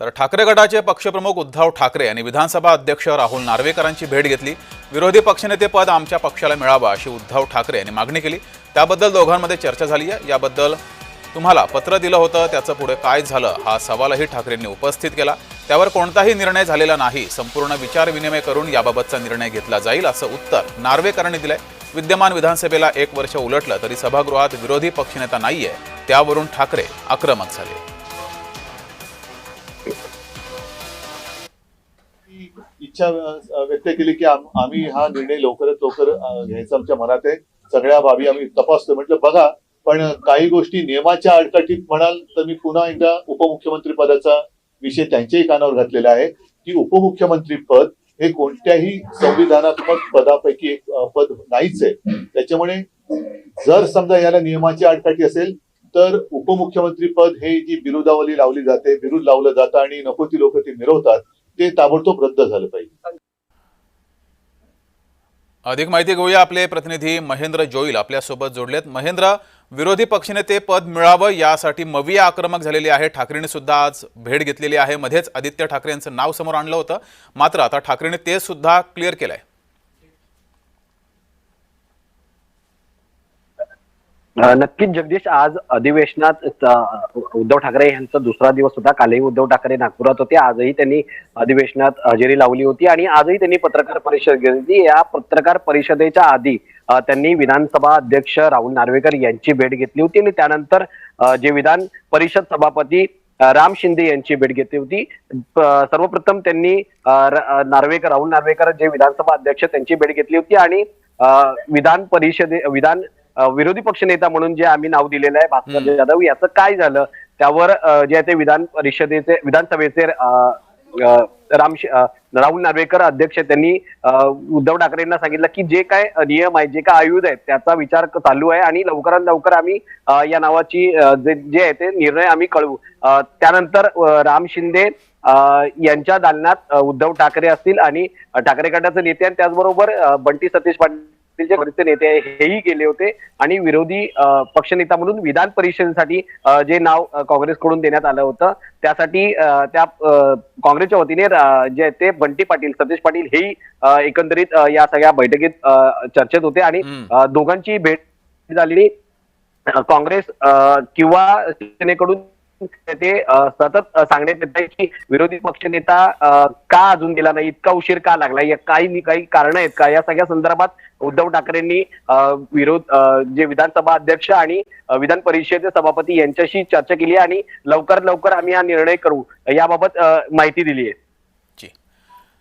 तर ठाकरे गटाचे पक्षप्रमुख उद्धव ठाकरे यांनी विधानसभा अध्यक्ष राहुल नार्वेकरांची भेट घेतली. विरोधी पक्षनेते पद आमच्या पक्षाला मिळावं अशी उद्धव ठाकरे यांनी मागणी केली. त्याबद्दल दोघांमध्ये चर्चा झाली आहे. याबद्दल तुम्हाला पत्र दिलं होतं. त्याचं पुढे काय झालं हा सवालही ठाकरेंनी उपस्थित केला. त्यावर कोणताही निर्णय झालेला नाही. संपूर्ण विचारविनिमय करून याबाबतचा निर्णय घेतला जाईल असं उत्तर नार्वेकरांनी दिलंय. विद्यमान विधानसभेला एक वर्ष उलटलं तरी सभागृहात विरोधी पक्षनेता नाहीये. त्यावरून ठाकरे आक्रमक झाले. इच्छा व्यक्त केली की आम्ही हा निर्णय लवकरात लवकर घ्यायचा आमच्या मनात आहे. सगळ्या बाबी आम्ही तपासतो म्हटलं बघा पण काही गोष्टी नियमाच्या अडकाठीत म्हणाल तर मी पुन्हा एकदा उपमुख्यमंत्री पदाचा विषय त्यांच्याही कानावर घातलेला आहे. की उपमुख्यमंत्री पद हे कोणत्याही संविधानात्मक पदापैकी एक पद नाहीच आहे. त्याच्यामुळे जर समजा याला नियमाची आडकाठी असेल तर उपमुख्यमंत्री पद हे जी बिरुदावली लावली जाते बिरुद लावलं जातं आणि नको ती लोक ते मिरवतात ते ताबडतोब रद्द झालं पाहिजे. अधिक माहिती घेऊया आपले प्रतिनिधी महेंद्र जोईल आपल्यासोबत जोडलेत. महेंद्र विरोधी पक्षनेते पद मिळावं यासाठी मविया आक्रमक झालेली आहे. ठाकरेंनी सुद्धा आज भेट घेतलेली आहे. मध्येच आदित्य ठाकरे यांचं नाव समोर आणलं होतं. मात्र आता ठाकरेंनी ते सुद्धा क्लिअर केलंय. नक्कीच जगदीश आज अधिवेशनात उद्धव ठाकरे यांचा दुसरा दिवस होता. कालही उद्धव ठाकरे नागपुरात होते. आजही त्यांनी अधिवेशनात हजेरी लावली होती आणि आजही त्यांनी पत्रकार परिषद घेतली. होती या पत्रकार परिषदेच्या आधी त्यांनी विधानसभा अध्यक्ष राहुल नार्वेकर यांची भेट घेतली होती आणि त्यानंतर जे विधान परिषद सभापती राम शिंदे यांची भेट घेतली होती. सर्वप्रथम त्यांनी नार्वेकर राहुल नार्वेकर जे विधानसभा अध्यक्ष त्यांची भेट घेतली होती आणि विधान परिषदे विधान विरोधी पक्षनेता म्हणून जे आम्ही नाव दिलेलं आहे भास्कर. जाधव याचं काय झालं त्यावर जे आहे ते विधान परिषदेचे विधानसभेचे राम राहुल नार्वेकर अध्यक्ष त्यांनी उद्धव ठाकरेंना सांगितलं की जे काय नियम आहे जे काय आयुध आहेत त्याचा विचार चालू आहे आणि लवकरात लवकर आम्ही या नावाची जे जे आहे ते निर्णय आम्ही कळवू त्यानंतर राम शिंदे यांच्या दालनात उद्धव ठाकरे असतील आणि ठाकरे गटाचे नेते आणि त्याचबरोबर बंटी सतीश पाटील जे वरिष्ठ नेते हेही गेले होते. आणि विरोधी पक्षनेता म्हणून विधान परिषदेसाठी जे नाव काँग्रेसकडून देण्यात आलं होतं त्यासाठी त्या काँग्रेसच्या वतीने जे ते बंटी पाटील सतीश पाटील हेही एकंदरीत या सगळ्या बैठकीत चर्चेत होते. आणि दोघांची भेट झालेली काँग्रेस किंवा शिवसेनेकडून ते सतत सांगण्यात येत आहे की विरोधी पक्षनेता नेता का अजून गेला नाही? इतका उशीर का लागला? या काही काही कारण आहेत का? या सगळ्या संदर्भात उद्धव ठाकरेंनी विरोध जे विधानसभा अध्यक्ष आणि विधान परिषदेचे सभापती यांच्याशी चर्चा केली आणि लवकरात लवकर आम्ही हा निर्णय करू. याबाबत माहिती दिली आहे.